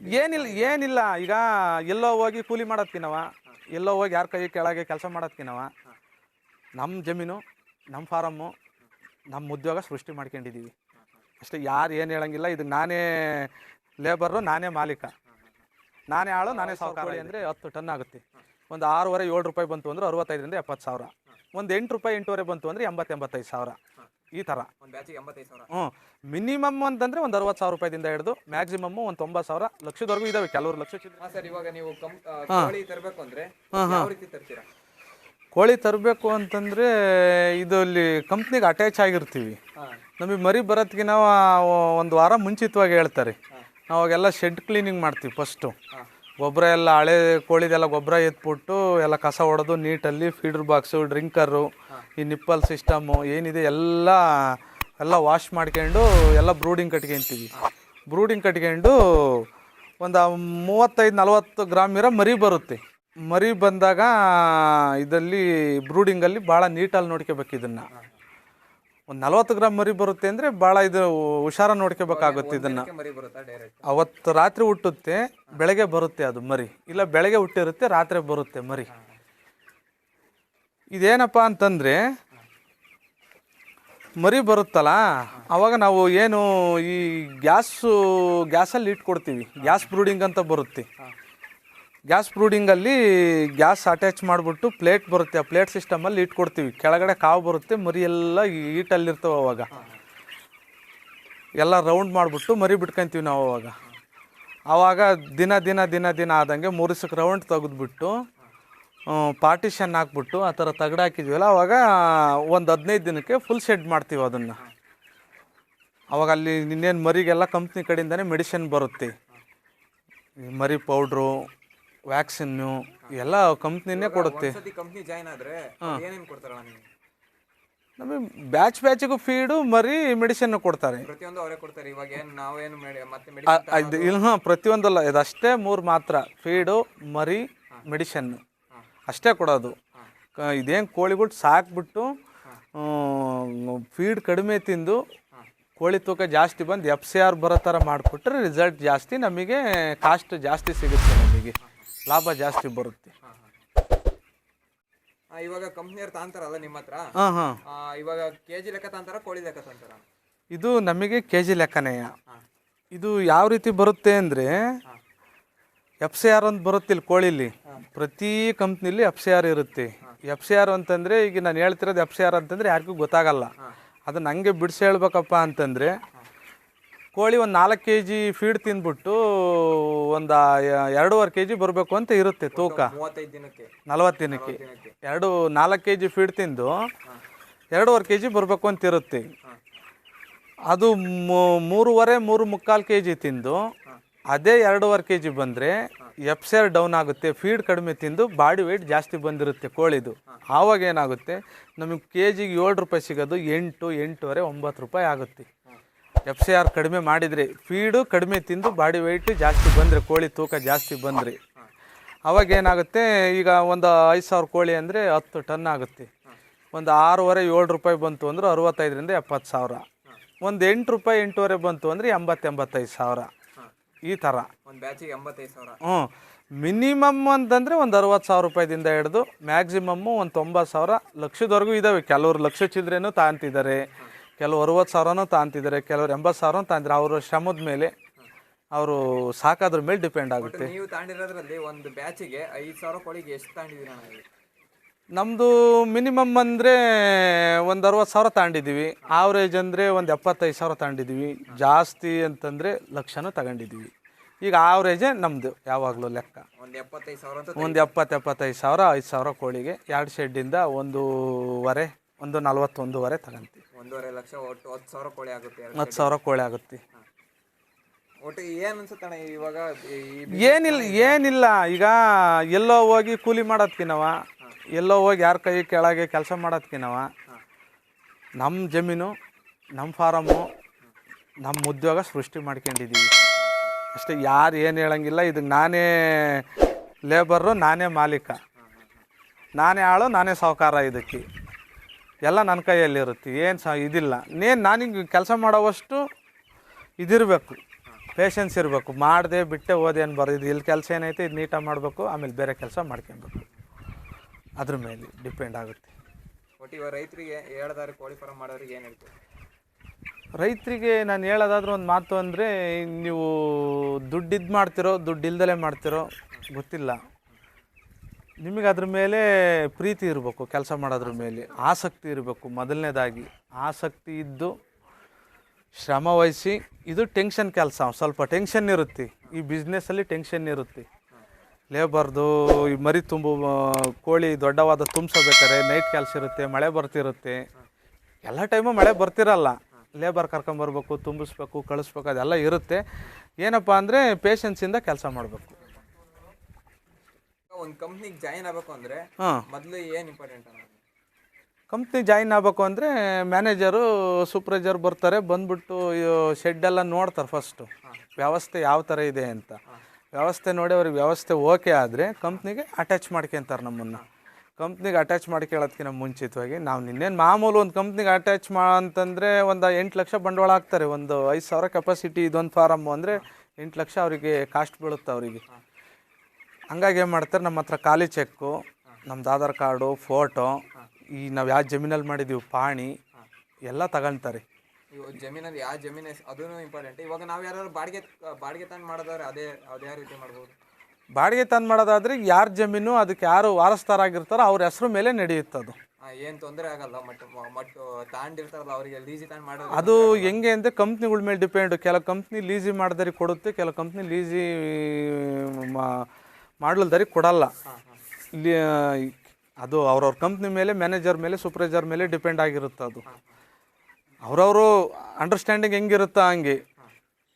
ಏನಿಲ್ಲ. ಏನಿಲ್ಲ ಈಗ ಎಲ್ಲೋ ಹೋಗಿ ಕೂಲಿ ಮಾಡೋದ್ಕಿನವ ಎಲ್ಲೋ ಹೋಗಿ ಯಾರ ಕೈ ಕೆಳಗೆ ಕೆಲಸ ಮಾಡೋದ್ಕಿನವ ನಮ್ಮ ಜಮೀನು ನಮ್ಮ ಫಾರಮ್ಮು ನಮ್ಮ ಉದ್ಯೋಗ ಸೃಷ್ಟಿ ಮಾಡ್ಕೊಂಡಿದ್ದೀವಿ ಅಷ್ಟೇ ಯಾರು ಏನು ಹೇಳಂಗಿಲ್ಲ. ಇದು ನಾನೇ ಲೇಬರು ನಾನೇ ಮಾಲೀಕ. ನಾನೇ ಆಳು, ನಾನೇ ಸಾವುಕಾರ ಅಂದರೆ ಹತ್ತು ಟನ್ ಆಗುತ್ತೆ. ಒಂದು ಆರೂವರೆ ಏಳು ರೂಪಾಯಿ ಬಂತು ಅಂದ್ರೆ ಅರವತ್ತೈದರಿಂದ ಎಪ್ಪತ್ತು ಸಾವಿರ. ಒಂದು ಎಂಟು ರೂಪಾಯಿ ಎಂಟೂವರೆ ಬಂತು ಅಂದರೆ ಎಂಬತ್ತೆಂಬತ್ತೈದು ಸಾವಿರ. ಈ ಥರ ಹ್ಞೂ ಮಿನಿಮಮ್ ಅಂತಂದರೆ ಒಂದು ಅರವತ್ತು ಸಾವಿರ ರೂಪಾಯಿದಿಂದ ಹಿಡಿದು ಮ್ಯಾಕ್ಸಿಮಮ್ ಒಂದು ತೊಂಬತ್ತು ಸಾವಿರ ಲಕ್ಷದವರೆಗೂ ಇದಾವೆ ಕೆಲವರು ಲಕ್ಷ ಕೋಳಿ ತರಬೇಕು ಅಂದ್ರೆ ಯಾವ ರೀತಿ ತರ್ತೀರಾ? ಕೋಳಿ ತರಬೇಕು ಅಂತಂದರೆ ಇದು ಅಲ್ಲಿ ಕಂಪ್ನಿಗೆ ಅಟ್ಯಾಚ್ ಆಗಿರ್ತೀವಿ. ನಮಗೆ ಮರಿ ಬರೋದಕ್ಕೆ ನಾವು ಒಂದು ವಾರ ಮುಂಚಿತವಾಗಿ ಹೇಳ್ತಾರೆ. ಅವಾಗೆಲ್ಲ ಶೆಡ್ ಕ್ಲೀನಿಂಗ್ ಮಾಡ್ತೀವಿ ಫಸ್ಟು ಗೊಬ್ಬರ ಎಲ್ಲ ಹಳೆ ಕೋಳಿದೆಲ್ಲ ಗೊಬ್ಬರ ಎತ್ಬಿಟ್ಟು ಎಲ್ಲ ಕಸ ಹೊಡೆದು ನೀಟಲ್ಲಿ ಫೀಡರ್ ಬಾಕ್ಸು, ಡ್ರಿಂಕರು, ಈ ನಿಪ್ಪಲ್ ಸಿಸ್ಟಮು, ಏನಿದೆ ಎಲ್ಲ ಎಲ್ಲ ವಾಶ್ ಮಾಡ್ಕೊಂಡು ಎಲ್ಲ ಬ್ರೂಡಿಂಗ್ ಕಟ್ಕೊಂತೀವಿ. ಬ್ರೂಡಿಂಗ್ ಕಟ್ಕೊಂಡು ಒಂದು ಮೂವತ್ತೈದು, ನಲವತ್ತು ಗ್ರಾಮ್ ಇರೋ ಮರಿ ಬರುತ್ತೆ. ಮರಿ ಬಂದಾಗ ಇದರಲ್ಲಿ ಬ್ರೂಡಿಂಗಲ್ಲಿ ಭಾಳ ನೀಟಲ್ಲಿ ನೋಡ್ಕೋಬೇಕು ಇದನ್ನು. ಒಂದು ನಲ್ವತ್ತು ಗ್ರಾಮ್ ಮರಿ ಬರುತ್ತೆ ಅಂದರೆ ಭಾಳ ಇದು ಹುಷಾರ ನೋಡ್ಕೋಬೇಕಾಗುತ್ತೆ ಇದನ್ನು. ಅವತ್ತು ರಾತ್ರಿ ಹುಟ್ಟುತ್ತೆ ಬೆಳಗ್ಗೆ ಬರುತ್ತೆ ಅದು ಮರಿ. ಇಲ್ಲ ಬೆಳಗ್ಗೆ ಹುಟ್ಟಿರುತ್ತೆ ರಾತ್ರಿ ಬರುತ್ತೆ ಮರಿ. ಇದೇನಪ್ಪ ಅಂತಂದರೆ ಮರಿ ಬರುತ್ತಲ್ಲ ಅವಾಗ ನಾವು ಏನು ಈ ಗ್ಯಾಸು ಗ್ಯಾಸಲ್ಲಿ ಇಟ್ಕೊಡ್ತೀವಿ. ಗ್ಯಾಸ್ ಬ್ರೂಡಿಂಗ್ ಅಂತ ಬರುತ್ತೆ. ಗ್ಯಾಸ್ ಪ್ರೂಡಿಂಗಲ್ಲಿ ಗ್ಯಾಸ್ ಅಟ್ಯಾಚ್ ಮಾಡಿಬಿಟ್ಟು ಪ್ಲೇಟ್ ಬರುತ್ತೆ. ಆ ಪ್ಲೇಟ್ ಸಿಸ್ಟಮಲ್ಲಿ ಇಟ್ಕೊಡ್ತೀವಿ ಕೆಳಗಡೆ ಕಾವು ಬರುತ್ತೆ, ಮರಿ ಎಲ್ಲ ಈಟಲ್ಲಿರ್ತವೆ ಅವಾಗ. ಎಲ್ಲ ರೌಂಡ್ ಮಾಡಿಬಿಟ್ಟು ಮರಿ ಬಿಟ್ಕೊಂತೀವಿ ನಾವು ಅವಾಗ. ಆವಾಗ ದಿನ ದಿನ ದಿನ ದಿನ ಆದಂಗೆ ಮೂರು ರೌಂಡ್ ತೆಗೆದ್ಬಿಟ್ಟು ಪಾರ್ಟಿಷನ್ ಹಾಕ್ಬಿಟ್ಟು ಆ ಥರ ತಗಡು ಹಾಕಿದ್ವಲ್ಲ ಆವಾಗ ಒಂದು ಹದಿನೈದು ದಿನಕ್ಕೆ ಫುಲ್ ಶೆಡ್ ಮಾಡ್ತೀವಿ ಅದನ್ನು. ಅವಾಗ ಅಲ್ಲಿ ಇನ್ನೇನು ಮರಿಗೆಲ್ಲ ಕಂಪ್ನಿ ಕಡೆಯಿಂದನೇ ಮೆಡಿಸಿನ್ ಬರುತ್ತೆ. ಮರಿ ಪೌಡ್ರು ವ್ಯಾಕ್ಸಿನ್ನು ಎಲ್ಲ ಕಂಪ್ನಿನೇ ಕೊಡುತ್ತೆ. ಕಂಪ್ನಿ ಜಾಯ್ನ್ ಆದ್ರೆ ಏನೇನು ಕೊಡ್ತಾರಲ್ಲ ನಮಗೆ ಬ್ಯಾಚ್ ಬ್ಯಾಚಿಗೂ ಫೀಡು ಮರಿ ಮೆಡಿಸಿನ್ ಕೊಡ್ತಾರೆ. ಪ್ರತಿಯೊಂದು ಅವರೇ ಕೊಡ್ತಾರೆ ಇವಾಗ ಏನು ನಾವೇನು ಮತ್ತೆ ಇಲ್ಲ ಪ್ರತಿಯೊಂದಲ್ಲ ಇದಷ್ಟೇ ಮೂರು ಮಾತ್ರ ಫೀಡು ಮರಿ ಮೆಡಿಷನ್ನು ಅಷ್ಟೇ ಕೊಡೋದು. ಇದೇನು ಕೋಳಿಗಳು ಸಾಕ್ಬಿಟ್ಟು ಫೀಡ್ ಕಡಿಮೆ ತಿಂದು ಕೋಳಿ ತೂಕ ಜಾಸ್ತಿ ಬಂದು ಎಫ್ ಸಿ ಆರ್ ಬರೋ ಥರ ಮಾಡಿಕೊಟ್ರೆ ರಿಸಲ್ಟ್ ಜಾಸ್ತಿ ನಮಗೆ ಕಾಸ್ಟ್ ಜಾಸ್ತಿ ಸಿಗುತ್ತೆ ನಮಗೆ. ಲಾಭ ಜಾಸ್ತಿ ಬರುತ್ತೆ. ಇವಾಗ ಕಂಪ್ನಿಯವ್ರು ತಾಂತಾರಲ್ಲ ನಿಮ್ಮ ಹತ್ರ? ಹಾಂ ಹಾಂ. ಆ, ಇವಾಗ ಕೆ ಜಿ ಲೆಕ್ಕ ತಾಂತಾರ ಕೋಳಿ ಲೆಕ್ಕ ತಾಂತಾರ? ಇದು ನಮಗೆ ಕೆ ಜಿ ಲೆಕ್ಕನೇಯ ಇದು ಯಾವ ರೀತಿ ಬರುತ್ತೆ ಅಂದರೆ ಎಫ್ ಸಿ ಆರ್ ಅಂತ ಬರುತ್ತೆ ಇಲ್ಲಿ ಕೋಳಿಲಿ. ಪ್ರತಿ ಕಂಪ್ನಿಲಿ ಎಫ್ ಸಿ ಆರ್ ಇರುತ್ತೆ. ಎಫ್ ಸಿ ಆರ್ ಅಂತಂದರೆ ಈಗ ನಾನು ಹೇಳ್ತಿರೋದು ಎಫ್ ಸಿ ಆರ್ ಅಂತಂದರೆ ಯಾರಿಗೂ ಗೊತ್ತಾಗಲ್ಲ. ಅದನ್ನು ಹಂಗೆ ಬಿಡಿಸಿ ಹೇಳ್ಬೇಕಪ್ಪ ಅಂತಂದರೆ ಕೋಳಿ ಒಂದು ನಾಲ್ಕು ಕೆ ಜಿ ಫೀಡ್ ತಿಂದ್ಬಿಟ್ಟು ಒಂದು ಎರಡೂವರೆ ಕೆ ಜಿ ಬರಬೇಕು ಅಂತ ಇರುತ್ತೆ ತೂಕ. ಮೂವತ್ತೈದು ದಿನಕ್ಕೆ. ನಲವತ್ತು ದಿನಕ್ಕೆ. ಎರಡು ನಾಲ್ಕು ಕೆ ಜಿ ಫೀಡ್ ತಿಂದು ಎರಡೂವರೆ ಕೆ ಜಿ ಬರಬೇಕು ಅಂತ ಇರುತ್ತೆ. ಅದು ಮೂರುವರೆ ಮೂರು ಮುಕ್ಕಾಲು ಕೆ ಜಿ ತಿಂದು ಅದೇ ಎರಡೂವರೆ ಕೆ ಜಿ ಬಂದರೆ ಎಫ್ ಸಿ ಡೌನ್ ಆಗುತ್ತೆ. ಫೀಡ್ ಕಡಿಮೆ ತಿಂದು ಬಾಡಿ ವೆಯ್ಟ್ ಜಾಸ್ತಿ ಬಂದಿರುತ್ತೆ ಕೋಳಿದು. ಆವಾಗ ಏನಾಗುತ್ತೆ? ನಮಗೆ ಕೆ ಜಿಗೆ ಏಳು ರೂಪಾಯಿ ಸಿಗೋದು ಎಂಟು ಎಂಟೂವರೆ ಒಂಬತ್ತು ರೂಪಾಯಿ ಆಗುತ್ತೆ. ಎಫ್ ಸಿ ಆರ್ ಕಡಿಮೆ ಮಾಡಿದ್ರಿ. ಫೀಡು ಕಡಿಮೆ ತಿಂದು ಬಾಡಿ ವೆಯ್ಟ್ ಜಾಸ್ತಿ ಬಂದರೆ ಕೋಳಿ ತೂಕ ಜಾಸ್ತಿ ಬಂದ್ರಿ. ಅವಾಗ ಏನಾಗುತ್ತೆ ಈಗ ಒಂದು ಐದು ಸಾವಿರ ಕೋಳಿ ಅಂದರೆ ಹತ್ತು ಟನ್ ಆಗುತ್ತೆ. ಒಂದು ಆರೂವರೆ ಏಳು ರೂಪಾಯಿ ಬಂತು ಅಂದ್ರೆ ಅರವತ್ತೈದರಿಂದ ಎಪ್ಪತ್ತು ಸಾವಿರ. ಒಂದು ಎಂಟು ರೂಪಾಯಿ ಎಂಟೂವರೆ ಬಂತು ಅಂದರೆ ಎಂಬತ್ತೆಂಬತ್ತೈದು ಸಾವಿರ. ಈ ಥರ ಒಂದು ಬ್ಯಾಚಿಗೆ ಎಂಬತ್ತೈದು ಸಾವಿರ. ಹ್ಞೂ. ಮಿನಿಮಮ್ ಅಂತಂದರೆ ಒಂದು ಅರವತ್ತು ಸಾವಿರ ರೂಪಾಯಿದಿಂದ ಹಿಡಿದು ಮ್ಯಾಕ್ಸಿಮಮ್ಮು ಒಂದು ತೊಂಬತ್ತು ಸಾವಿರ ಲಕ್ಷದವರೆಗೂ ಇದ್ದಾವೆ ಕೆಲವರು ಲಕ್ಷ ಚಿಲ್ಲರೆನೂ ತಾಂತಿದ್ದಾರೆ. ಕೆಲವು ಅರವತ್ತು ಸಾವಿರನೂ ತಾಂತಿದ್ದಾರೆ ಕೆಲವರು ಎಂಬತ್ತು ಸಾವಿರನೂ ತಾಂತಿದ್ದಾರೆ. ಅವರ ಶ್ರಮದ ಮೇಲೆ ಅವರು ಸಾಕಾದ್ರ ಮೇಲೆ ಡಿಪೆಂಡ್ ಆಗುತ್ತೆ. ನೀವು ತಾಂಡಿರೋದ್ರಲ್ಲಿ ಒಂದು ಬ್ಯಾಚಿಗೆ ಐದು ಸಾವಿರ ಕೋಳಿಗೆ ಎಷ್ಟು ತಾಂಡಿದ್ದೀರಾ ನಮ್ಮದು ಮಿನಿಮಮ್ ಅಂದರೆ ಒಂದು ಅರವತ್ತು ಸಾವಿರ ತಗೊಂಡಿದ್ದೀವಿ ಆವ್ರೇಜ್ ಅಂದರೆ ಒಂದು ಎಪ್ಪತ್ತೈದು ಸಾವಿರ ತಗೊಂಡಿದ್ದೀವಿ ಜಾಸ್ತಿ ಅಂತಂದರೆ ಲಕ್ಷನೂ ತಗೊಂಡಿದ್ದೀವಿ. ಈಗ ಆವ್ರೇಜೇ ನಮ್ಮದು ಯಾವಾಗಲೂ ಲೆಕ್ಕ. ಒಂದು ಎಪ್ಪತ್ತೈದು ಸಾವಿರ ಅಂತ ಒಂದು ಎಪ್ಪತ್ತು ಎಪ್ಪತ್ತೈದು ಸಾವಿರ ಐದು ಸಾವಿರ ಕೋಳಿಗೆ. ಎರಡು ಶೆಡ್ಡಿಂದ ಒಂದೂವರೆ ಒಂದು ನಲ್ವತ್ತೊಂದೂವರೆ ತಗೊಂತೀವಿ. ಒಂದೂವರೆ ಲಕ್ಷ ಒಟ್ಟು ಹತ್ತು ಸಾವಿರ ಕೋಳಿ ಆಗುತ್ತೆ ಹತ್ತು ಸಾವಿರ ಕೋಳಿ ಆಗುತ್ತೆ. ಒಟ್ಟು ಏನು ಅನ್ಸುತ್ತಣ್ಣ ಇವಾಗ ಏನಿಲ್ಲ ಏನಿಲ್ಲ ಈಗ ಎಲ್ಲೋ ಹೋಗಿ ಕೂಲಿ ಮಾಡೋದ್ಕಿನವ ಎಲ್ಲೋ ಹೋಗಿ ಯಾರ ಕೈ ಕೆಳಗೆ ಕೆಲಸ ಮಾಡೋದ್ಕಿನವ ನಮ್ಮ ಜಮೀನು ನಮ್ಮ ಫಾರಮ್ಮು ನಮ್ಮ ಉದ್ಯೋಗ ಸೃಷ್ಟಿ ಮಾಡ್ಕೊಂಡಿದ್ದೀವಿ ಅಷ್ಟೇ ಯಾರು ಏನು ಹೇಳಂಗಿಲ್ಲ ಇದಕ್ಕೆ ನಾನೇ ಲೇಬರು ನಾನೇ ಮಾಲೀಕ. ನಾನೇ ಆಳು ನಾನೇ ಸಾಹುಕಾರ ಇದಕ್ಕೆ. ಎಲ್ಲ ನನ್ನ ಕೈಯಲ್ಲಿರುತ್ತೆ ಏನು ಸಹ ಇದಿಲ್ಲ. ನೇನು ಹಿಂಗೆ ಕೆಲಸ ಮಾಡೋವಷ್ಟು ಇದಿರಬೇಕು ಪೇಷನ್ಸ್ ಇರಬೇಕು. ಮಾಡಿದೆ ಬಿಟ್ಟೆ ಓದೇನು ಬರೋದು ಇದು ಇಲ್ಲಿ ಕೆಲಸ ಏನೈತೆ ಇದು ನೀಟಾಗಿ ಮಾಡಬೇಕು ಆಮೇಲೆ ಬೇರೆ ಕೆಲಸ ಮಾಡ್ಕೊಬೇಕು. ಅದ್ರ ಮೇಲೆ ಡಿಪೆಂಡ್ ಆಗುತ್ತೆ. ಒಟ್ಟು ಇವಾಗ ರೈತರಿಗೆ ಹೇಳ್ದಾರೆ ಕೋಳಿ ಫಾರಂ ಮಾಡೋರಿಗೆ ಏನು ಹೇಳ್ತೀವಿ ರೈತರಿಗೆ ನಾನು ಹೇಳೋದಾದ್ರೂ ಒಂದು ಮಾತು ಅಂದರೆ ನೀವು ದುಡ್ಡು ಇದು ಮಾಡ್ತಿರೋ ದುಡ್ಡು ಇಲ್ದಲೇ ಮಾಡ್ತಿರೋ ಗೊತ್ತಿಲ್ಲ. ನಿಮಗೆ ಅದ್ರ ಮೇಲೆ ಪ್ರೀತಿ ಇರಬೇಕು, ಕೆಲಸ ಮಾಡೋದ್ರ ಮೇಲೆ. ಆಸಕ್ತಿ ಇರಬೇಕು, ಮೊದಲನೇದಾಗಿ. ಆಸಕ್ತಿ ಇದ್ದು ಶ್ರಮ ವಹಿಸಿ, ಇದು ಟೆನ್ಷನ್ ಕೆಲಸ. ಸ್ವಲ್ಪ ಟೆನ್ಷನ್ ಇರುತ್ತೆ. ಈ ಬಿಸ್ನೆಸ್ಸಲ್ಲಿ ಟೆನ್ಷನ್ ಇರುತ್ತೆ. ಲೇಬರ್ದು, ಈ ಮರಿ ತುಂಬ ಕೋಳಿ ದೊಡ್ಡವಾದ ತುಂಬಿಸಬೇಕಾದ್ರೆ ನೈಟ್ ಕೆಲಸ ಇರುತ್ತೆ, ಮಳೆ ಬರ್ತಿರುತ್ತೆ. ಎಲ್ಲ ಟೈಮು ಮಳೆ ಬರ್ತಿರಲ್ಲ. ಲೇಬರ್ ಕರ್ಕೊಂಬರ್ಬೇಕು, ತುಂಬಿಸ್ಬೇಕು, ಕಳಿಸ್ಬೇಕು, ಅದೆಲ್ಲ ಇರುತ್ತೆ. ಏನಪ್ಪ ಅಂದರೆ ಪೇಷನ್ಸಿಂದ ಕೆಲಸ ಮಾಡಬೇಕು. ಒಂದು ಕಂಪ್ನಿಗೆ ಜಾಯಿನ್ ಆಗಬೇಕು ಅಂದರೆ ಹಾಂ. ಮೊದಲು ಏನು ಇಂಪಾರ್ಟೆಂಟ್ ಅನ್ನೋದು ಕಂಪ್ನಿ ಜಾಯಿನ್ ಆಗಬೇಕು ಅಂದರೆ ಮ್ಯಾನೇಜರು ಸೂಪರ್ವೈಸರ್ ಬರ್ತಾರೆ ಬಂದ್ಬಿಟ್ಟು ಶೆಡ್ ಎಲ್ಲ ನೋಡ್ತಾರೆ ಫಸ್ಟು ವ್ಯವಸ್ಥೆ ಯಾವ ಥರ ಇದೆ ಅಂತ. ವ್ಯವಸ್ಥೆ ನೋಡಿ ಅವ್ರಿಗೆ ವ್ಯವಸ್ಥೆ ಓಕೆ ಆದರೆ ಕಂಪ್ನಿಗೆ ಅಟ್ಯಾಚ್ ಮಾಡ್ಕೊಂತಾರೆ ನಮ್ಮನ್ನು. ಕಂಪ್ನಿಗೆ ಅಟ್ಯಾಚ್ ಮಾಡ್ಕೊಳ್ಳೋದಕ್ಕಿಂತ ಮುಂಚಿತವಾಗಿ ನಾವು ನಿನ್ನೇನು ಮಾಮೂಲು ಒಂದು ಕಂಪ್ನಿಗೆ ಅಟ್ಯಾಚ್ ಮಾ ಅಂತಂದರೆ ಒಂದು ಎಂಟು ಲಕ್ಷ ಬಂಡವಾಳ ಹಾಕ್ತಾರೆ. ಒಂದು ಐದು ಸಾವಿರ ಕೆಪಾಸಿಟಿ ಇದೊಂದು ಫಾರಮ್ಮು ಅಂದರೆ ಎಂಟು ಲಕ್ಷ ಅವರಿಗೆ ಕಾಸ್ಟ್ ಬೀಳುತ್ತೆ ಅವರಿಗೆ. ಹಂಗಾಗಿ ಏನು ಮಾಡ್ತಾರೆ ನಮ್ಮ ಹತ್ರ ಖಾಲಿ ಚೆಕ್ಕು ನಮ್ದು ಆಧಾರ್ ಕಾರ್ಡು ಫೋಟೋ ಈ ನಾವು ಯಾವ ಜಮೀನಲ್ಲಿ ಮಾಡಿದ್ದೀವಿ ಪಾಣಿ ಎಲ್ಲ ತಗೊಳ್ತಾರೆ ಇವಾಗ ಜಮೀನಲ್ಲಿ ಯಾವ ಜಮೀನು ಅದೂ ಇಂಪಾರ್ಟೆಂಟ್ ಇವಾಗ ನಾವು ಯಾರು ಬಾಡಿಗೆ ಬಾಡಿಗೆ ತಂದು ಮಾಡೋದಾದ್ರೆ ಅದೇ ಅದೇ ರೀತಿ ಮಾಡ್ಬೋದು? ಬಾಡಿಗೆ ತಂದು ಮಾಡೋದಾದ್ರೆ ಯಾರ ಜಮೀನು ಅದಕ್ಕೆ ಯಾರು ವಾರಸ್ದಾರಾಗಿರ್ತಾರೋ ಅವ್ರ ಹೆಸರು ಮೇಲೆ ನಡೆಯುತ್ತದು ಏನು ತೊಂದರೆ ಆಗಲ್ಲ ಮಟ್ ಮಟ್ ತಾಂಡಿರ್ತಾರಲ್ಲ ಅವರಿಗೆ ಲೀಸಿ ತಾಂಡ್ ಮಾಡೋದು. ಅದು ಹೆಂಗೆ ಅಂದರೆ ಕಂಪ್ನಿಗಳ ಮೇಲೆ ಡಿಪೆಂಡು ಕೆಲವು ಕಂಪ್ನಿ ಲೀಸಿ ಮಾಡಿದರಿ ಕೊಡುತ್ತೆ ಕೆಲವು ಕಂಪ್ನಿ ಲೀಸಿ ಮಾಡಲ್ದರಿ ಕೊಡಲ್ಲ. ಇಲ್ಲಿ ಅದು ಅವ್ರವ್ರ ಕಂಪ್ನಿ ಮೇಲೆ ಮ್ಯಾನೇಜರ್ ಮೇಲೆ ಸೂಪರ್ವೈಸರ್ ಮೇಲೆ ಡಿಪೆಂಡ್ ಆಗಿರುತ್ತೆ ಅದು. ಅವರವರು ಅಂಡರ್ಸ್ಟ್ಯಾಂಡಿಂಗ್ ಹೆಂಗಿರುತ್ತೆ ಹಂಗೆ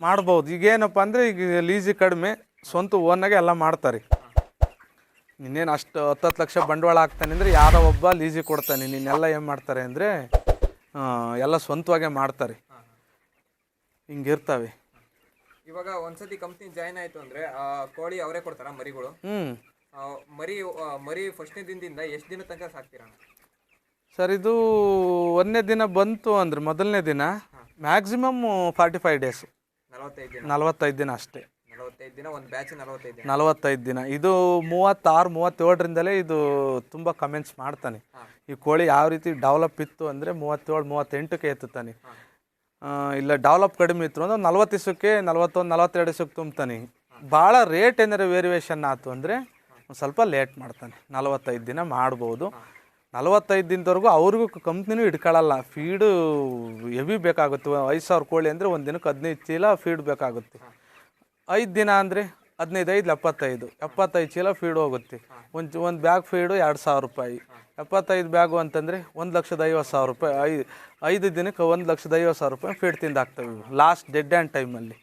ಮಾಡ್ಬೋದು. ಈಗೇನಪ್ಪ ಅಂದರೆ ಈಗ ಲೀಸಿ ಕಡಿಮೆ ಸ್ವಂತ ಓನಾಗೆ ಎಲ್ಲ ಮಾಡ್ತಾರೆ. ನಿನ್ನೇನು ಅಷ್ಟು ಹತ್ತತ್ತು ಲಕ್ಷ ಬಂಡವಾಳ ಹಾಕ್ತಾನೆ ಅಂದರೆ ಯಾರೋ ಒಬ್ಬ ಲೀಸಿ ಕೊಡ್ತಾನೆ. ನಿನ್ನೆಲ್ಲ ಏನು ಮಾಡ್ತಾರೆ ಅಂದರೆ ಎಲ್ಲ ಸ್ವಂತವಾಗೇ ಮಾಡ್ತಾರೆ. ಹಿಂಗಿರ್ತವೆ. ಇವಾಗ ಒಂದ್ಸತಿ ಕಂಪ್ನಿ ಜಾಯ್ನ್ ಆಯ್ತು ಅಂದ್ರೆ ಆ, ಕೋಳಿ ಅವರೇ ಕೊಡ್ತಾರ ಮರಿಗಳು. ಆ, ಮರಿ ಆ, ಮರಿ ಫಸ್ಟ್ನೇ ದಿನದಿಂದ ಎಷ್ಟು ದಿನ ತನಕ ಸಾಕ್ತೀರಾ? ಸರ್ ಇದು ಒಂದನೇ ದಿನ ಬಂತು ಅಂದ್ರೆ ಮೊದಲನೇ ದಿನ ಮ್ಯಾಕ್ಸಿಮಮ್ ಫಾರ್ಟಿ ಫೈವ್ ಡೇಸ್ ನಲವತ್ತೈದು ದಿನ. ನಲವತ್ತೈದು ದಿನ ಅಷ್ಟೇ. ನಲವತ್ತೈದು ದಿನ ಒಂದು ಬ್ಯಾಚ್ ನಲವತ್ತೈದು ದಿನ. ನಲವತ್ತೈದು ದಿನ. ಇದು ಮೂವತ್ತಾರು ಮೂವತ್ತೇಳರಿಂದಲೇ ಇದು ತುಂಬ ಕಮೆಂಟ್ಸ್ ಮಾಡ್ತಾನೆ. ಈ ಕೋಳಿ ಯಾವ ರೀತಿ ಡೆವಲಪ್ ಇತ್ತು ಅಂದರೆ ಮೂವತ್ತೇಳು ಮೂವತ್ತೆಂಟಕ್ಕೆ ಎತ್ತುತ್ತಾನೆ. ಇಲ್ಲ ಡೆವಲಪ್ ಕಡಿಮೆ ಇತ್ತು ಅಂದ್ರೆ ನಲ್ವತ್ತು ದಿವಸಕ್ಕೆ ನಲ್ವತ್ತೊಂದು, ನಲ್ವತ್ತೆರಡು ದಿವಸಕ್ಕೆ ತುಂಬ್ತಾನೆ. ಭಾಳ ರೇಟ್ ಏನಾರು ವೇರಿಯೇಷನ್ ಆಯ್ತು ಅಂದರೆ ಸ್ವಲ್ಪ ಲೇಟ್ ಮಾಡ್ತಾನೆ. ನಲವತ್ತೈದು ದಿನ ಮಾಡ್ಬೋದು. ನಲವತ್ತೈದು ದಿನದವರೆಗೂ ಅವ್ರಿಗೂ ಕಂಪ್ನಿನೂ ಇಟ್ಕೊಳ್ಳಲ್ಲ ಫೀಡು ಹೆವಿ ಬೇಕಾಗುತ್ತೆ. ಐದು ಸಾವಿರ ಕೋಳಿ ಅಂದರೆ ಒಂದು ದಿನಕ್ಕೆ ಹದಿನೈದು ಚೀಲ ಫೀಡ್ ಬೇಕಾಗುತ್ತೆ. ಐದು ದಿನ ಅಂದರೆ ಹದಿನೈದು ಐದು ಎಪ್ಪತ್ತೈದು. ಎಪ್ಪತ್ತೈದು ಚೀಲ ಫೀಡ್ ಹೋಗುತ್ತೆ. ಒಂದು ಒಂದು ಬ್ಯಾಗ್ ಫೀಡು ಎರಡು ಸಾವಿರ ರೂಪಾಯಿ. ಎಪ್ಪತ್ತೈದು ಬ್ಯಾಗು ಅಂತಂದರೆ ಒಂದು ಲಕ್ಷದ ಐವತ್ತು ಸಾವಿರ ರೂಪಾಯಿ ಐ ಐದು ದಿನಕ್ಕೆ ಒಂದು ಲಕ್ಷದ ಐವತ್ತು ಸಾವಿರ ರೂಪಾಯಿ ಫೀಡ್ ತಿಂದಾಗ್ತವೆ ಇವು ಲಾಸ್ಟ್ ಡೆಡ್ ಆ್ಯಂಡ್ ಟೈಮಲ್ಲಿ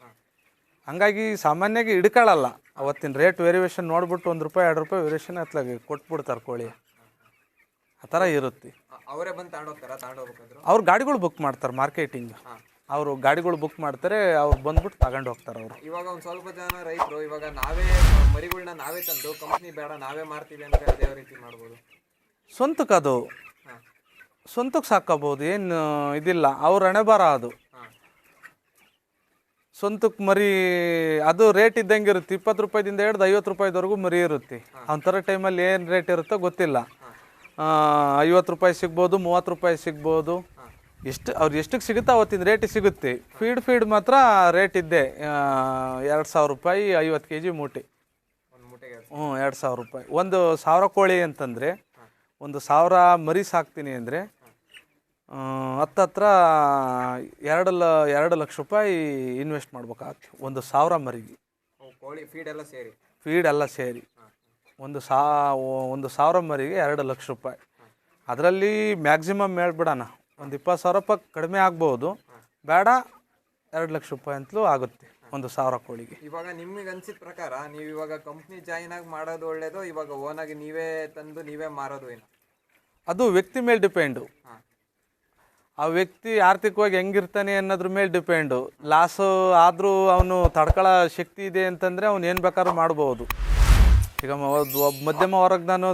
ಹಂಗಾಗಿ ಸಾಮಾನ್ಯವಾಗಿ ಹಿಡ್ಕೊಳ್ಳಲ್ಲ ಅವತ್ತಿನ ರೇಟ್ ವೇರಿಯೇಷನ್ ನೋಡ್ಬಿಟ್ಟು ಒಂದು ರೂಪಾಯಿ ಎರಡು ರೂಪಾಯಿ ವೇರಿಯೇಷನ್ ಅತ್ಲಾಗಿ ಕೊಟ್ಬಿಡ್ತಾರೆ ಕೋಳಿ. ಆ ಥರ ಇರುತ್ತೆ. ಅವರೇ ಬಂದು ಅವ್ರು ಗಾಡಿಗಳು ಬುಕ್ ಮಾಡ್ತಾರೆ ಮಾರ್ಕೆಟಿಂಗ್ ಅವರು ಗಾಡಿಗಳು ಬುಕ್ ಮಾಡ್ತಾರೆ ಅವ್ರು ಬಂದ್ಬಿಟ್ಟು ತಗೊಂಡು ಹೋಗ್ತಾರೆ ಅವರು. ಇವಾಗ ಒಂದು ಸ್ವಲ್ಪ ಜನ ರೈತರು ಇವಾಗ ನಾವೇ ಮರಿಗಳನ್ನ ನಾವೇ ತಂದು ಕಂಪ್ನಿ ಬೇಡ ನಾವೇ ಮಾರ್ತೀವಿ ಅಂತ ಅದೇ ರೀತಿ ಮಾಡ್ಬೋದು? ಸ್ವಂತಕ್ಕೆ ಅದು. ಸ್ವಂತಕ್ಕೆ ಸಾಕೋಬೋದು ಏನು ಇದಿಲ್ಲ ಅವ್ರ ಹಣೆ ಬರ ಅದು. ಸ್ವಂತಕ್ಕೆ ಮರಿ ಅದು ರೇಟ್ ಇದ್ದಂಗೆ ಇರುತ್ತೆ ಇಪ್ಪತ್ತು ರೂಪಾಯಿದಿಂದ ಹಿಡ್ದು ಐವತ್ತು ರೂಪಾಯಿದವರೆಗೂ ಮರಿ ಇರುತ್ತೆ. ಅಂಥರ ಟೈಮಲ್ಲಿ ಏನು ರೇಟ್ ಇರುತ್ತೋ ಗೊತ್ತಿಲ್ಲ. ಐವತ್ತು ರೂಪಾಯಿ ಸಿಗ್ಬೋದು ಮೂವತ್ತು ರೂಪಾಯಿ ಸಿಗ್ಬೋದು. ಎಷ್ಟು ಅವ್ರು ಎಷ್ಟಕ್ಕೆ ಸಿಗುತ್ತೆ ಅವತ್ತಿನ ರೇಟ್ ಸಿಗುತ್ತೆ. ಫೀಡ್ ಫೀಡ್ ಮಾತ್ರ ರೇಟ್ ಇದ್ದೆ ಎರಡು ಸಾವಿರ ರೂಪಾಯಿ ಐವತ್ತು ಕೆ ಜಿ ಮೂಟೆ ಹ್ಞೂ ಎರಡು ಸಾವಿರ ರೂಪಾಯಿ. ಒಂದು ಸಾವಿರ ಕೋಳಿ ಅಂತಂದರೆ ಒಂದು ಸಾವಿರ ಮರಿ ಸಾಕ್ತೀನಿ ಅಂದರೆ ಹತ್ತತ್ರ ಎರಡು ಲ ಎರಡು ಲಕ್ಷ ರೂಪಾಯಿ ಇನ್ವೆಸ್ಟ್ ಮಾಡ್ಬೇಕಾಗ್ತದೆ ಒಂದು ಸಾವಿರ ಮರಿಗೆ. ಕೋಳಿ ಫೀಡ್ ಎಲ್ಲ ಸೇರಿ. ಫೀಡ್ ಎಲ್ಲ ಸೇರಿ. ಒಂದು ಸಾ ಒಂದು ಸಾವಿರ ಮರಿಗೆ ಎರಡು ಲಕ್ಷ ರೂಪಾಯಿ. ಅದರಲ್ಲಿ ಮ್ಯಾಕ್ಸಿಮಮ್ ಹೇಳ್ಬಿಡೋಣ. ಒಂದು ಇಪ್ಪತ್ತು ಸಾವಿರ ರೂಪಾಯಿ ಕಡಿಮೆ ಆಗ್ಬೋದು. ಬೇಡ ಎರಡು ಲಕ್ಷ ರೂಪಾಯಿ ಅಂತಲೂ ಆಗುತ್ತೆ ಒಂದು ಸಾವಿರ ಕೋಳಿಗೆ. ಇವಾಗ ನಿಮಗೆ ಅನ್ಸಿದ ಪ್ರಕಾರ ನೀವು ಇವಾಗ ಕಂಪ್ನಿ ಜಾಯಿನ್ ಆಗಿ ಮಾಡೋದು ಒಳ್ಳೇದು ಇವಾಗ ಓನಾಗಿ ನೀವೇ ತಂದು ನೀವೇ ಮಾರೋದು ಏನು? ಅದು ವ್ಯಕ್ತಿ ಮೇಲೆ ಡಿಪೆಂಡು ಆ ವ್ಯಕ್ತಿ ಆರ್ಥಿಕವಾಗಿ ಹೆಂಗಿರ್ತಾನೆ ಅನ್ನೋದ್ರ ಮೇಲೆ ಡಿಪೆಂಡು ಲಾಸು ಆದರೂ ಅವನು ತಡ್ಕೊಳ್ಳೋ ಶಕ್ತಿ ಇದೆ ಅಂತಂದರೆ ಅವ್ನು ಏನು ಬೇಕಾದ್ರೂ ಮಾಡ್ಬೋದು. ಈಗ ಮಧ್ಯಮ ಮಧ್ಯಮ ವರ್ಗದನು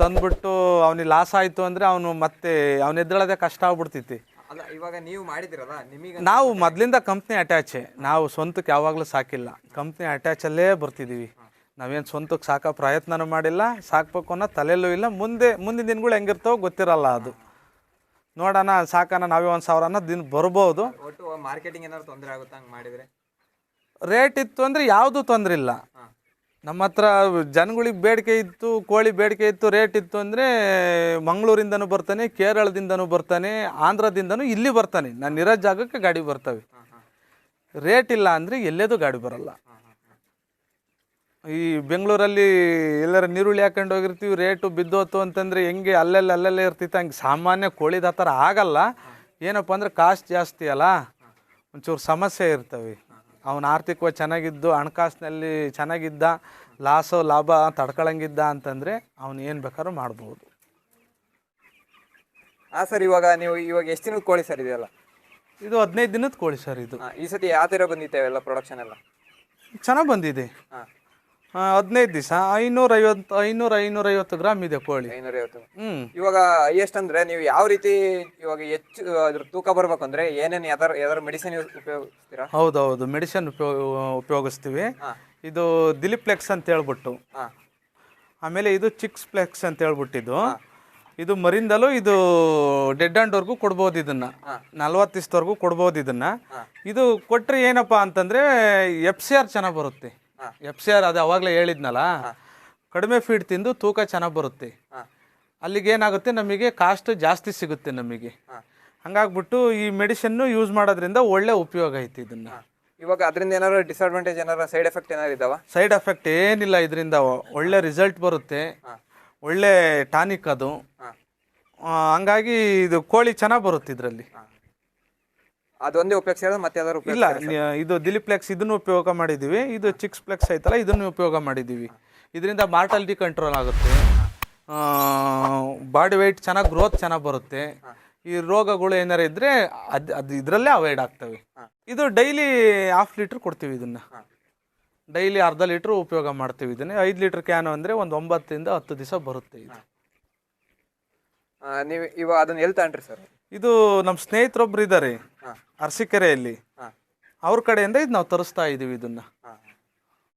ತಂದ್ಬಿಟ್ಟು ಅವನಿಗೆ ಲಾಸ್ ಆಯಿತು ಅಂದರೆ ಅವನು ಮತ್ತೆ ಅವನ ಎದ್ದೇಳೋದೇ ಕಷ್ಟ ಆಗ್ಬಿಡ್ತೈತಿ. ಅಲ್ಲ ಇವಾಗ ನೀವು ಮಾಡಿದಿರಲ್ಲ ನಿಮಗೆ ನಾವು ಮೊದ್ಲಿಂದ ಕಂಪ್ನಿ ಅಟ್ಯಾಚೆ ನಾವು ಸ್ವಂತಕ್ಕೆ ಯಾವಾಗಲೂ ಸಾಕಿಲ್ಲ. ಕಂಪ್ನಿ ಅಟ್ಯಾಚಲ್ಲೇ ಬರ್ತಿದ್ದೀವಿ. ನಾವೇನು ಸ್ವಂತಕ್ಕೆ ಸಾಕೋ ಪ್ರಯತ್ನನೂ ಮಾಡಿಲ್ಲ. ಸಾಕ್ಬೇಕು ಅನ್ನೋ ತಲೆಯಲ್ಲೂ ಇಲ್ಲ. ಮುಂದೆ ಮುಂದಿನ ದಿನಗಳು ಹೆಂಗಿರ್ತಾವೋ ಗೊತ್ತಿರಲ್ಲ ಅದು. ನೋಡೋಣ ಸಾಕೋಣ ನಾವೇ ಒಂದು ಸಾವಿರ ಅನ್ನೋ ದಿನ ಬರ್ಬೋದು. ಒಟ್ಟು ಮಾರ್ಕೆಟಿಂಗ್ ಏನಾದ್ರು ತೊಂದರೆ ಆಗುತ್ತೆ ಹಂಗೆ ಮಾಡಿದರೆ? ರೇಟ್ ಇತ್ತು ಅಂದರೆ ಯಾವುದೂ ತೊಂದರೆ ಇಲ್ಲ. ನಮ್ಮ ಹತ್ರ ಜನಗಳಿಗೆ ಬೇಡಿಕೆ ಇತ್ತು, ಕೋಳಿ ಬೇಡಿಕೆ ಇತ್ತು, ರೇಟ್ ಇತ್ತು ಅಂದರೆ ಮಂಗಳೂರಿಂದನೂ ಬರ್ತಾನೆ, ಕೇರಳದಿಂದನೂ ಬರ್ತಾನೆ, ಆಂಧ್ರದಿಂದನೂ ಇಲ್ಲಿ ಬರ್ತಾನೆ. ನಾನು ಇರೋ ಜಾಗಕ್ಕೆ ಗಾಡಿ ಬರ್ತವೆ. ರೇಟ್ ಇಲ್ಲ ಅಂದರೆ ಎಲ್ಲೇದು ಗಾಡಿ ಬರಲ್ಲ. ಈ ಬೆಂಗಳೂರಲ್ಲಿ ಎಲ್ಲರ ನೀರುಳ್ಳಿ ಹಾಕೊಂಡು ಹೋಗಿರ್ತೀವಿ, ರೇಟು ಬಿದ್ದೋತು ಅಂತಂದರೆ ಹೆಂಗೆ ಅಲ್ಲೆಲ್ಲ ಅಲ್ಲೆಲ್ಲೇ ಇರ್ತಿತ್ತು. ಹಂಗೆ ಸಾಮಾನ್ಯ ಕೋಳಿದ ಆ ಥರ ಆಗಲ್ಲ. ಏನಪ್ಪ ಅಂದರೆ ಕಾಸ್ಟ್ ಜಾಸ್ತಿ ಅಲ್ಲ. ಒಂಚೂರು ಸಮಸ್ಯೆ ಇರ್ತವೆ. ಅವನು ಆರ್ಥಿಕವಾಗಿ ಚೆನ್ನಾಗಿದ್ದು ಹಣಕಾಸಿನಲ್ಲಿ ಚೆನ್ನಾಗಿದ್ದ ಲಾಸು ಲಾಭ ತಡ್ಕೊಳಂಗಿದ್ದ ಅಂತಂದರೆ ಅವನು ಏನು ಬೇಕಾದ್ರೂ ಮಾಡ್ಬೋದು. ಹಾಂ ಸರ್ ಇವಾಗ ನೀವು ಇವಾಗ ಎಷ್ಟು ದಿನದ ಕೋಳಿ ಸರ್ ಇದೆಯಲ್ಲ? ಇದು ಹದಿನೈದು ದಿನದ ಕೋಳಿ ಸರ್ ಇದು. ಈ ಸತಿ ಯಾವ ಥರ ಬಂದಿತ್ತೆ ಎಲ್ಲ ಪ್ರೊಡಕ್ಷನ್ ಎಲ್ಲ? ಚೆನ್ನಾಗಿ ಬಂದಿದೆ. ಹಾಂ. ಹದಿನೈದು ದಿವಸ. ಐನೂರ ಐವತ್ತು ಐನೂರ ಐನೂರ ಐವತ್ತು ಗ್ರಾಮ್ ಇದೆ ಕೋಳಿ. ಐನೂರೈವತ್ತು. ಹ್ಮ್. ಇವಾಗ ಹೈಯೆಸ್ಟ್ ಅಂದ್ರೆ ನೀವು ಯಾವ ರೀತಿ ಇವಾಗ ಹೆಚ್ಚು ಅದ್ರ ತೂಕ ಬರ್ಬೇಕು ಅಂದ್ರೆ ಏನೇನು ಯಾವ್ದಾರ ಯಾವ್ದಾರ ಮೆಡಿಸಿನ್ ಉಪಯೋಗಿಸ್ತೀರಾ? ಹೌದೌದು ಮೆಡಿಸಿನ್ ಉಪಯೋಗ ಉಪಯೋಗಿಸ್ತೀವಿ. ಇದು ಇದು ದಿಲಿಪ್ಲೆಕ್ಸ್ ಅಂತ ಹೇಳ್ಬಿಟ್ಟು. ಹಾಂ. ಆಮೇಲೆ ಇದು ಚಿಕ್ಸ್ ಪ್ಲೆಕ್ಸ್ ಅಂತ ಹೇಳ್ಬಿಟ್ಟಿದ್ದು. ಇದು ಮರಿಂದಲೂ ಇದು ಡೆಡ್ ಹ್ಯಾಂಡ್ವರೆಗೂ ಕೊಡ್ಬೋದು ಇದನ್ನ. ನಲ್ವತ್ತು ದಿವಸದವರೆಗೂ ಕೊಡ್ಬೋದು ಇದನ್ನ. ಇದು ಕೊಟ್ಟರೆ ಏನಪ್ಪ ಅಂತಂದ್ರೆ ಎಫ್ ಸಿ ಆರ್ ಚೆನ್ನಾಗಿ ಬರುತ್ತೆ. ಎಫ್ ಸಿ ಆರ್ ಅದು ಅವಾಗಲೇ ಹೇಳಿದ್ನಲ್ಲ? ಕಡಿಮೆ ಫೀಡ್ ತಿಂದು ತೂಕ ಚೆನ್ನಾಗಿ ಬರುತ್ತೆ. ಅಲ್ಲಿಗೆ ಏನಾಗುತ್ತೆ? ನಮಗೆ ಕಾಸ್ಟ್ ಜಾಸ್ತಿ ಸಿಗುತ್ತೆ ನಮಗೆ. ಹಂಗಾಗ್ಬಿಟ್ಟು ಈ ಮೆಡಿಸಿನ್ನು ಯೂಸ್ ಮಾಡೋದ್ರಿಂದ ಒಳ್ಳೆ ಉಪಯೋಗ ಐತಿ ಇದನ್ನ. ಇವಾಗ ಅದರಿಂದ ಏನಾದ್ರು ಡಿಸ್ಅಡ್ವಾಂಟೇಜ್ ಏನಾದ್ರು ಸೈಡ್ ಎಫೆಕ್ಟ್ ಏನಾರು ಇದಾವ? ಸೈಡ್ ಎಫೆಕ್ಟ್ ಏನಿಲ್ಲ ಇದರಿಂದ ಒಳ್ಳೆ ರಿಸಲ್ಟ್ ಬರುತ್ತೆ. ಒಳ್ಳೆ ಟಾನಿಕ್ ಅದು. ಹಂಗಾಗಿ ಇದು ಕೋಳಿ ಚೆನ್ನಾಗಿ ಬರುತ್ತೆ ಇದರಲ್ಲಿ. ಅದೊಂದೇ ಉಪಯೋಗಿಸಿದ್ರೆ ಮತ್ತೆ ಯಾವ್ದಾದ್ರು ಇಲ್ಲ ಇದು ದಿಲಿಪ್ಲೆಕ್ಸ್ ಇದನ್ನು ಉಪಯೋಗ ಮಾಡಿದ್ದೀವಿ ಇದು ಚಿಕ್ಸ್ ಪ್ಲೆಕ್ಸ್ ಐತಲ್ಲ ಇದನ್ನು ಉಪಯೋಗ ಮಾಡಿದ್ದೀವಿ ಇದರಿಂದ ಮಾರ್ಟಾಲಿಟಿ ಕಂಟ್ರೋಲ್ ಆಗುತ್ತೆ. ಬಾಡಿ ವೆಯ್ಟ್ ಚೆನ್ನಾಗಿ ಗ್ರೋತ್ ಚೆನ್ನಾಗಿ ಬರುತ್ತೆ. ಈ ರೋಗಗಳು ಏನಾರು ಇದ್ರೆ ಅದು ಅದು ಇದರಲ್ಲೇ ಅವಾಯ್ಡ್ ಆಗ್ತವೆ. ಇದು ಡೈಲಿ ಹಾಫ್ ಲೀಟ್ರ್ ಕೊಡ್ತೀವಿ ಇದನ್ನ. ಡೈಲಿ ಅರ್ಧ ಲೀಟ್ರ್ ಉಪಯೋಗ ಮಾಡ್ತೀವಿ ಇದನ್ನ. ಐದು ಲೀಟ್ರ್ ಕ್ಯಾನು ಅಂದರೆ ಒಂದು ಒಂಬತ್ತರಿಂದ ಹತ್ತು ದಿವಸ ಬರುತ್ತೆ ಇದು. ನೀವು ಇವಾಗ ಅದನ್ನ ಎಲ್ಲಿ ತಗೊಂಡ್ರಿ ಸರ್? ಇದು ನಮ್ಮ ಸ್ನೇಹಿತರೊಬ್ರು ಇದ್ದಾರೆ ಅರಸಿಕೆರೆಯಲ್ಲಿ ಅವ್ರ ಕಡೆಯಿಂದ ಇದು ನಾವು ತರಿಸ್ತಾ ಇದೀವಿ ಇದನ್ನ.